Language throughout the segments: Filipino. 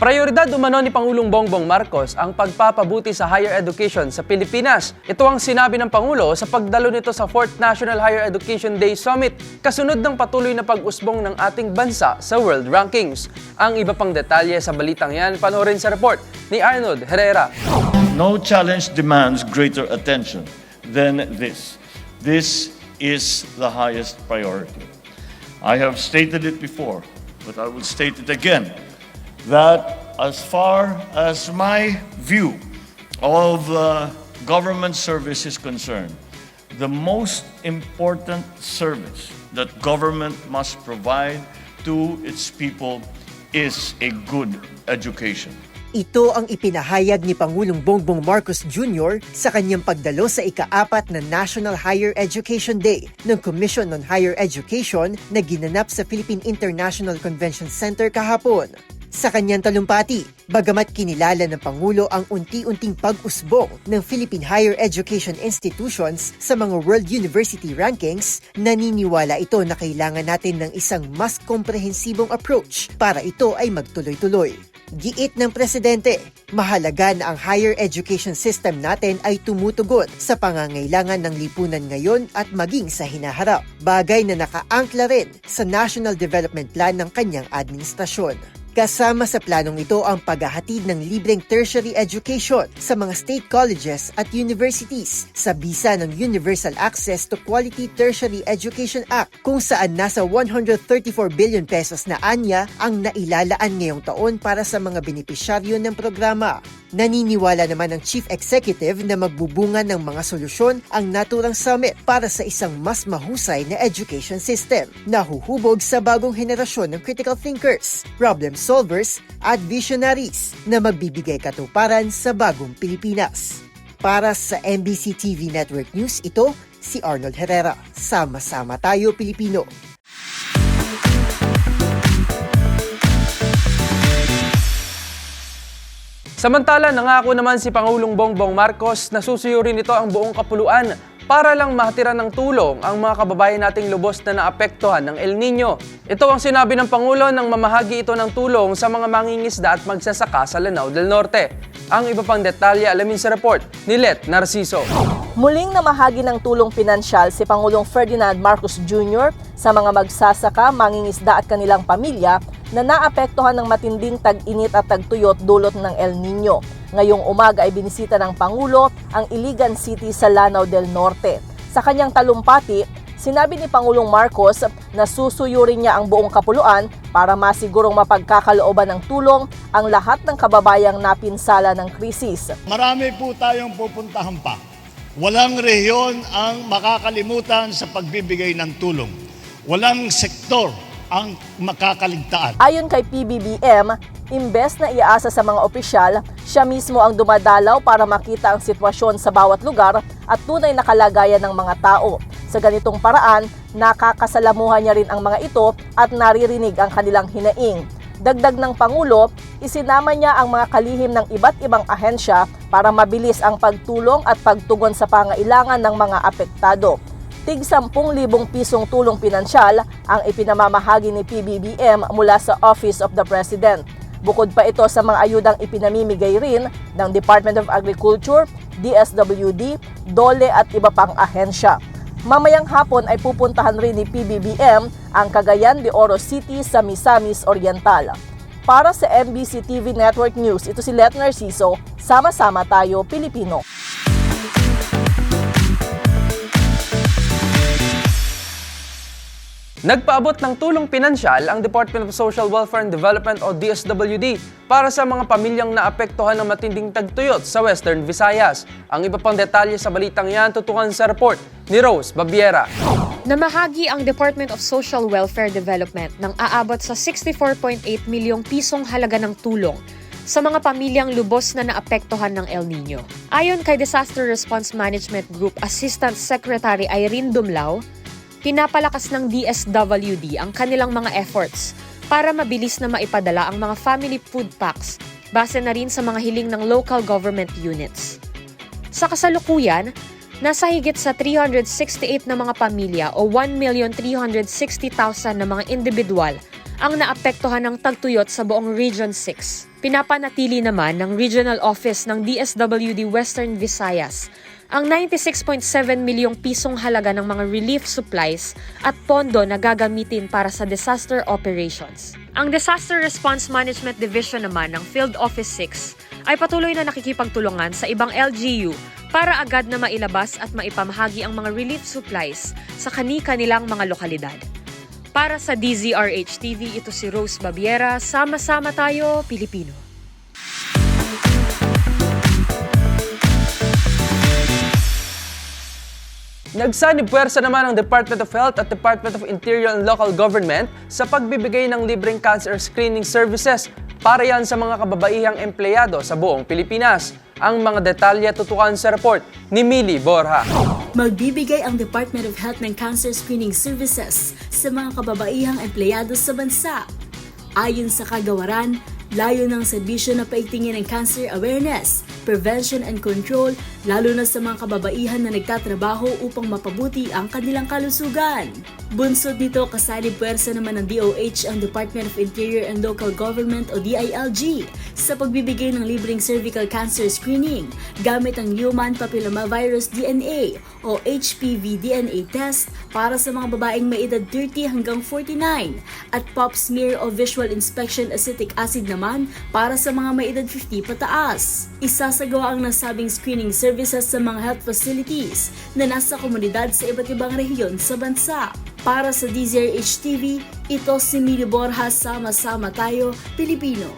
Prioridad umano ni Pangulong Bongbong Marcos ang pagpapabuti sa higher education sa Pilipinas. Ito ang sinabi ng Pangulo sa pagdalo nito sa 4th National Higher Education Day Summit, kasunod ng patuloy na pag-usbong ng ating bansa sa world rankings. Ang iba pang detalye sa balitang yan, panoorin sa report ni Arnold Herrera. No challenge demands greater attention than this. This is the highest priority. I have stated it before, but I will state it again that as far as my view of uh, government service is concerned, the most important service that government must provide to its people is a good education. Ito ang ipinahayag ni Pangulong Bongbong Marcos Jr. sa kanyang pagdalo sa ikaapat na National Higher Education Day ng Commission on Higher Education na ginanap sa Philippine International Convention Center kahapon. Sa kanyang talumpati, bagamat kinilala ng Pangulo ang unti-unting pag-usbong ng Philippine Higher Education Institutions sa mga World University Rankings, naniniwala ito na kailangan natin ng isang mas komprehensibong approach para ito ay magtuloy-tuloy. Giit ng presidente, mahalaga na ang higher education system natin ay tumutugon sa pangangailangan ng lipunan ngayon at maging sa hinaharap. Bagay na nakaangkla rin sa National Development Plan ng kanyang administrasyon. Kasama sa planong ito ang paghahatid ng libreng tertiary education sa mga state colleges at universities sa bisa ng Universal Access to Quality Tertiary Education Act kung saan nasa 134 billion pesos na anya ang nailalaan ngayong taon para sa mga benepisyaryo ng programa. Naniniwala naman ang Chief Executive na magbubunga ng mga solusyon ang naturang summit para sa isang mas mahusay na education system na huhubog sa bagong henerasyon ng critical thinkers, problem solvers at visionaries na magbibigay katuparan sa bagong Pilipinas. Para sa MBC TV Network News, ito si Arnold Herrera. Sama-sama tayo Pilipino. Samantala, nangako naman si Pangulong Bongbong Marcos na susuyurin nito ang buong kapuluan para lang mahatiran ng tulong ang mga kababayan nating lubos na naapektuhan ng El Nino. Ito ang sinabi ng Pangulo nang mamahagi ito ng tulong sa mga mangingisda at magsasaka sa Lanao del Norte. Ang iba pang detalye alamin sa report ni Let Narciso. Muling namahagi ng tulong pinansyal si Pangulong Ferdinand Marcos Jr. sa mga magsasaka, mangingisda at kanilang pamilya na naapektuhan ng matinding tag-init at tagtuyot dulot ng El Nino. Ngayong umaga ay binisita ng Pangulo ang Iligan City sa Lanao del Norte. Sa kanyang talumpati, sinabi ni Pangulong Marcos na susuyurin niya ang buong kapuluan para masigurong mapagkakalooban ng tulong ang lahat ng kababayang napinsala ng krisis. Marami po tayong pupuntahan pa. Walang rehiyon ang makakalimutan sa pagbibigay ng tulong. Walang sektor ang makakaligtaan. Ayon kay PBBM, imbes na iaasa sa mga opisyal, siya mismo ang dumadalaw para makita ang sitwasyon sa bawat lugar at tunay na kalagayan ng mga tao. Sa ganitong paraan, nakakasalamuhan niya rin ang mga ito at naririnig ang kanilang hinaing. Dagdag ng Pangulo, isinama niya ang mga kalihim ng iba't ibang ahensya para mabilis ang pagtulong at pagtugon sa pangailangan ng mga apektado. Tig 10,000 pisong tulong pinansyal ang ipinamamahagi ni PBBM mula sa Office of the President. Bukod pa ito sa mga ayudang ipinamimigay rin ng Department of Agriculture, DSWD, DOLE at iba pang ahensya. Mamayang hapon ay pupuntahan rin ni PBBM ang Cagayan de Oro City sa Misamis Oriental. Para sa MBC TV Network News, ito si Let Narciso, Sama-sama tayo, Pilipino. Nagpaabot ng tulong pinansyal ang Department of Social Welfare and Development o DSWD para sa mga pamilyang naapektuhan ng matinding tagtuyot sa Western Visayas. Ang iba pang detalye sa balitang yan tutukan sa report ni Rose Babiera. Namahagi ang Department of Social Welfare Development ng aabot sa 64.8 milyong pisong halaga ng tulong sa mga pamilyang lubos na naapektuhan ng El Nino. Ayon kay Disaster Response Management Group Assistant Secretary Irene Dumlao, pinapalakas ng DSWD ang kanilang mga efforts para mabilis na maipadala ang mga family food packs base na rin sa mga hiling ng local government units. Sa kasalukuyan, nasa higit sa 368 na mga pamilya o 1,360,000 na mga individual ang naapektuhan ng tagtuyot sa buong Region 6. Pinapanatili naman ng Regional Office ng DSWD Western Visayas ang 96.7 milyong pisong halaga ng mga relief supplies at pondo na gagamitin para sa disaster operations. Ang Disaster Response Management Division naman ng Field Office 6 ay patuloy na nakikipagtulungan sa ibang LGU para agad na mailabas at maipamahagi ang mga relief supplies sa kani-kanilang mga lokalidad. Para sa DZRH TV, ito si Rose Babiera. Sama-sama tayo, Pilipino. Nagsanib puwersa naman ang Department of Health at Department of Interior and Local Government sa pagbibigay ng libreng cancer screening services para yan sa mga kababaihang empleyado sa buong Pilipinas. Ang mga detalye tutukan sa report ni Mili Borja. Magbibigay ang Department of Health ng cancer screening services sa mga kababaihang empleyado sa bansa. Ayon sa kagawaran, layo ng serbisyo na paigtingin ng cancer awareness, prevention and control, lalo na sa mga kababaihan na nagtatrabaho upang mapabuti ang kanilang kalusugan. Bunsod nito, kasali puwersa naman ng DOH ang Department of Interior and Local Government o DILG sa pagbibigay ng libreng cervical cancer screening gamit ang Human Papillomavirus DNA o HPV DNA test para sa mga babaeng may edad 30 hanggang 49 at pap smear o visual inspection acetic acid naman para sa mga may edad 50 pataas. Isasagawa ang nasabing screening services sa mga health facilities na nasa komunidad sa iba't ibang rehiyon sa bansa. Para sa DZRH TV, ito si Mili Borja, Sama-sama Tayo, Pilipino.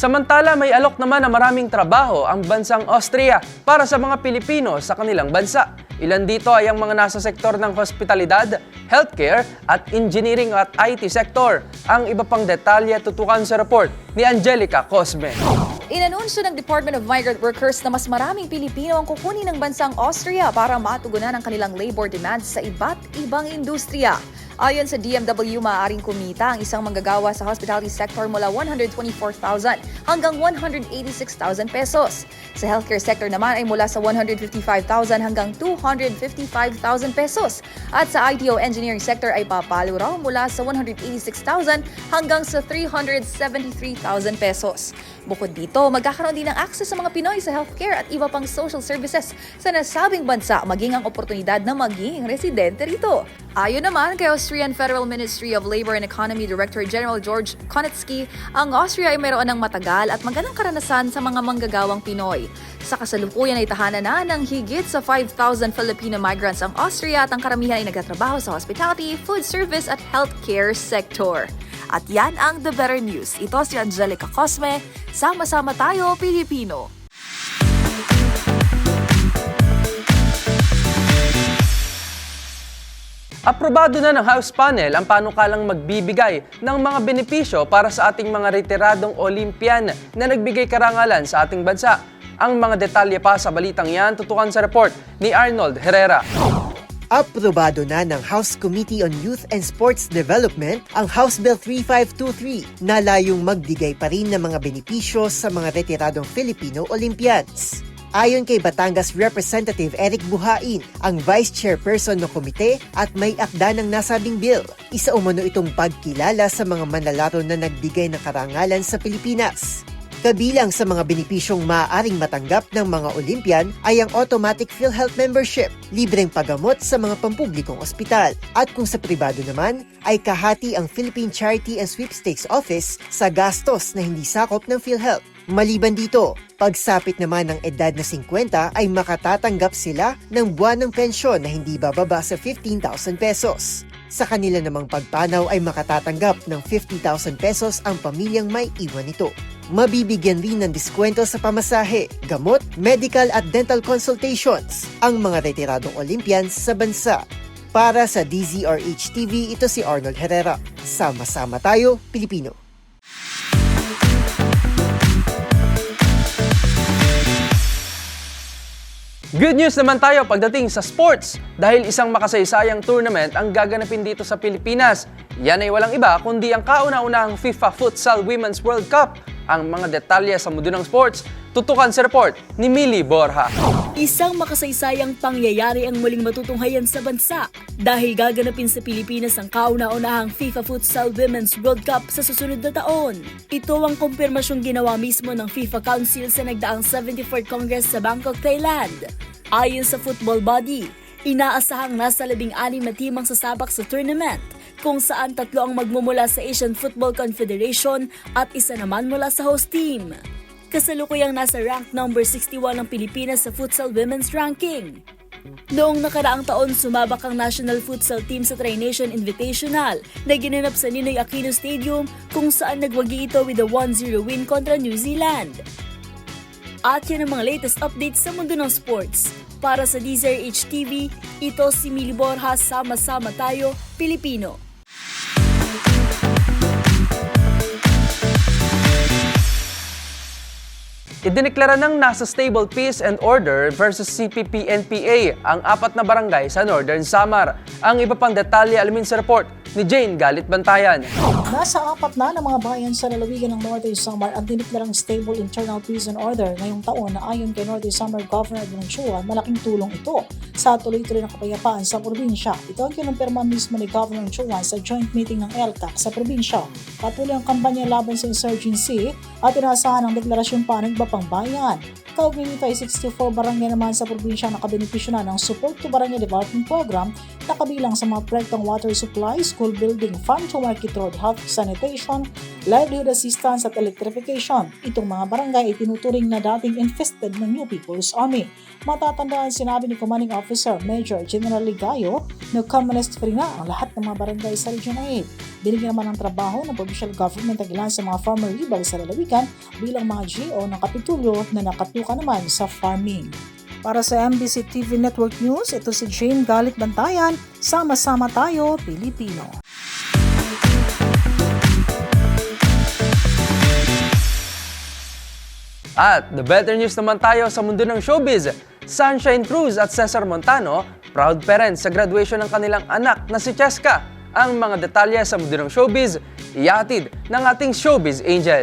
Samantala, may alok naman na maraming trabaho ang bansang Austria para sa mga Pilipino sa kanilang bansa. Ilan dito ay ang mga nasa sektor ng hospitalidad, healthcare at engineering at IT sector. Ang iba pang detalye tutukan sa report ni Angelica Cosme. Inanunsyo ng Department of Migrant Workers na mas maraming Pilipino ang kukunin ng bansang Austria para matugunan ang kanilang labor demands sa iba't ibang industriya. Ayon sa DMW, maaaring kumita ang isang manggagawa sa hospitality sector mula 124,000 hanggang 186,000 pesos. Sa healthcare sector naman ay mula sa 155,000 hanggang 255,000 pesos. At sa IT o engineering sector ay papalo raw mula sa 186,000 hanggang sa 373,000 pesos. Bukod dito, magkakaroon din ng access sa mga Pinoy sa healthcare at iba pang social services sa nasabing bansa maging ang oportunidad na maging residente rito. Ayon naman kay Austrian Federal Ministry of Labor and Economy Director General George Konetsky, ang Austria ay mayroon ng matagal at magandang karanasan sa mga manggagawang Pinoy. Sa kasalukuyan ay tahanan na ng higit sa 5,000 Filipino migrants ang Austria at ang karamihan ay nagtatrabaho sa hospitality, food service at healthcare sector. At yan ang The Better News. Ito si Angelica Cosme. Sama-sama tayo, Pilipino. Aprobado na ng House Panel ang panukalang magbibigay ng mga benepisyo para sa ating mga retiradong Olympian na nagbigay karangalan sa ating bansa. Ang mga detalye pa sa balitang yan tutukan sa report ni Arnold Herrera. Aprobado na ng House Committee on Youth and Sports Development ang House Bill 3523 na layong magbigay pa rin ng mga benepisyo sa mga retiradong Filipino Olympians. Ayon kay Batangas Representative Eric Buhain, ang Vice Chairperson ng komite at may akda ng nasabing bill. Isa umano itong pagkilala sa mga manlalaro na nagbigay ng karangalan sa Pilipinas. Kabilang sa mga benepisyong maaaring matanggap ng mga Olympian ay ang automatic PhilHealth membership, libreng paggamot sa mga pampublikong ospital, at kung sa pribado naman, ay kahati ang Philippine Charity and Sweepstakes Office sa gastos na hindi sakop ng PhilHealth. Maliban dito, pagsapit naman ng edad na 50 ay makatatanggap sila ng buwan ng pensyon na hindi bababa sa 15,000 pesos. Sa kanila namang pagpanaw ay makatatanggap ng 50,000 pesos ang pamilyang may iwan nito. Mabibigyan rin ng diskwento sa pamasahe, gamot, medical at dental consultations ang mga retiradong Olympians sa bansa. Para sa DZRH TV, ito si Arnold Herrera. Sama-sama tayo, Pilipino. Good news naman tayo pagdating sa sports dahil isang makasaysayang tournament ang gaganapin dito sa Pilipinas. Yan ay walang iba kundi ang kauna-unahang FIFA Futsal Women's World Cup. Ang mga detalye sa mundo sports, tutukan sa report ni Millie Borja. Isang makasaysayang pangyayari ang muling matutunghayan sa bansa dahil gaganapin sa Pilipinas ang kauna-unahang FIFA Futsal Women's World Cup sa susunod na taon. Ito ang kumpirmasyong ginawa mismo ng FIFA Council sa nagdaang 74th Congress sa Bangkok, Thailand. Ayon sa football body, inaasahang nasa labing-anim na team sasabak sa tournament kung saan tatlo ang magmumula sa Asian Football Confederation at isa naman mula sa host team. Kasalukuyang nasa rank number 61 ang Pilipinas sa futsal women's ranking. Noong nakaraang taon, sumabak ang national futsal team sa Tri-Nation Invitational na ginanap sa Ninoy Aquino Stadium kung saan nagwagi ito with a 1-0 win kontra New Zealand. At yan ang mga latest updates sa mundo ng sports. Para sa DZRH TV, ito si Mili Borja, sama-sama tayo, Pilipino. Idineklara ng nasa Stable Peace and Order versus CPP-NPA ang apat na barangay sa Northern Samar. Ang iba pang detalye alamin sa report ni Jane Galit Bantayan. Nasa apat na ng mga bayan sa lalawigan ng Northern Samar ang diniklarang stable internal peace and order ngayong taon na ayon kay Northern Samar Governor Edwin Chua, malaking tulong ito sa tuloy-tuloy na kapayapaan sa probinsya. Ito ang kinumpirma mismo ni Governor Chua sa joint meeting ng ELCAC sa probinsya. Patuloy ang kampanya laban sa insurgency at inaasahan ang deklarasyon pa ng iba pang bayan. Kaugnay nito ay 64 barangay naman sa probinsya na kabenepisyo na ng Support to Barangay Development Program na kabilang sa mga proyektong water supply, school building, farm to market road, health sanitation, livelihood assistance at electrification. Itong mga barangay ay tinuturing na dating infested ng New People's Army. Matatandaan sinabi ni Commanding Officer Major General Ligayo na communist free na ang lahat ng mga barangay sa Region 8. Binigyan naman ng trabaho ng provincial government ang ilan sa mga farmer rebels sa lalawigan bilang mga GO ng kapitulyo na nakatuka naman sa farming. Para sa MBC TV Network News, ito si Jane Galit Bantayan. Sama-sama tayo, Pilipino. At the better news naman tayo sa mundo ng showbiz. Sunshine Cruz at Cesar Montano, proud parents sa graduation ng kanilang anak na si Cheska. Ang mga detalye sa mundo ng showbiz, iatid ng ating showbiz angel.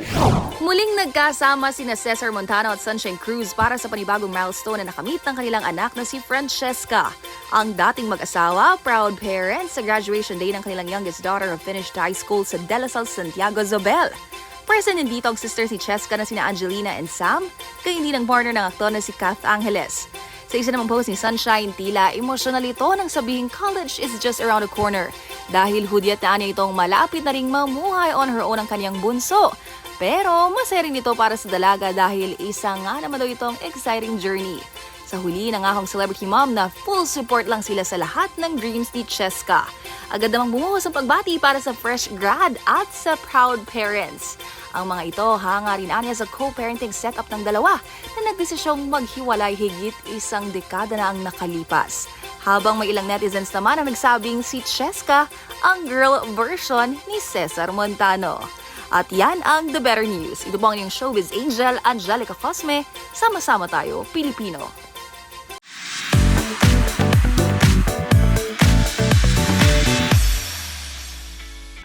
Muling nagkasama sina Cesar Montano at Sunshine Cruz para sa panibagong milestone na nakamit ng kanilang anak na si Francesca. Ang dating mag-asawa, proud parents sa graduation day ng kanilang youngest daughter who finished high school sa De La Salle, Santiago, Zobel. Present din dito ang sister si Cheska na sina Angelina and Sam, kayo din ang partner ng aktor na si Kath Angeles. Sa isa namang post ni Sunshine, tila emotional ito nang sabihing college is just around the corner dahil hudyatan niya itong malapit na ring mamuhay on her own ang kanyang bunso. Pero masaya rin ito para sa dalaga dahil isa nga naman daw itong exciting journey. Sa huli, nangahong celebrity mom na full support lang sila sa lahat ng dreams ni Cheska. Agad namang bumuhos ang pagbati para sa fresh grad at sa proud parents. Ang mga ito hanga rin anya sa co-parenting setup ng dalawa na nagdesisyong maghiwalay higit isang dekada na ang nakalipas. Habang may ilang netizens naman ang nagsabing si Cheska ang girl version ni Cesar Montano. At yan ang The Better News. Ito po ang inyong showbiz angel, Angelica Cosme. Sama-sama tayo, Pilipino.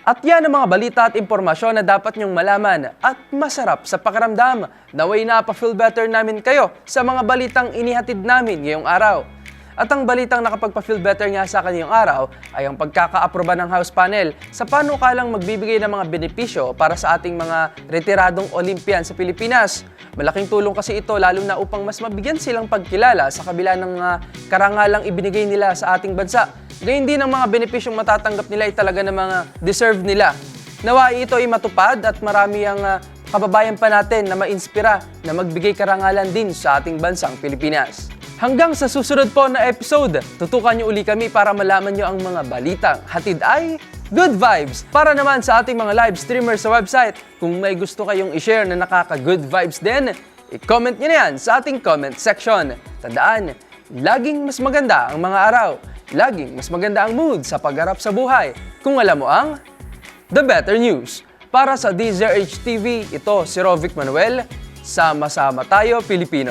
At yan ang mga balita at impormasyon na dapat nyong malaman at masarap sa pakiramdam. Naway na pa-feel better namin kayo sa mga balitang inihatid namin ngayong araw. At ang balitang nakapagpa-feel better nga sa ngayong araw ay ang pagkakaaproba ng House Panel sa panukalang magbibigay ng mga benepisyo para sa ating mga retiradong Olympian sa Pilipinas. Malaking tulong kasi ito lalo na upang mas mabigyan silang pagkilala sa kabila ng mga karangalang ibinigay nila sa ating bansa. Gayun din ang mga benepisyong matatanggap nila ay talaga ng mga deserve nila. Nawa ito ay matupad at marami ang ah, kababayan pa natin na mainspira na magbigay karangalan din sa ating bansang Pilipinas. Hanggang sa susunod po na episode, tutukan niyo uli kami para malaman niyo ang mga balitang hatid ay good vibes. Para naman sa ating mga live streamers sa website, kung may gusto kayong i-share na nakaka-good vibes din, i-comment niyo na yan sa ating comment section. Tandaan, laging mas maganda ang mga araw. Laging mas maganda ang mood sa pagharap sa buhay. Kung alam mo ang The Better News. Para sa DZRH TV, ito si Rovic Manuel. Sama-sama tayo, Pilipino.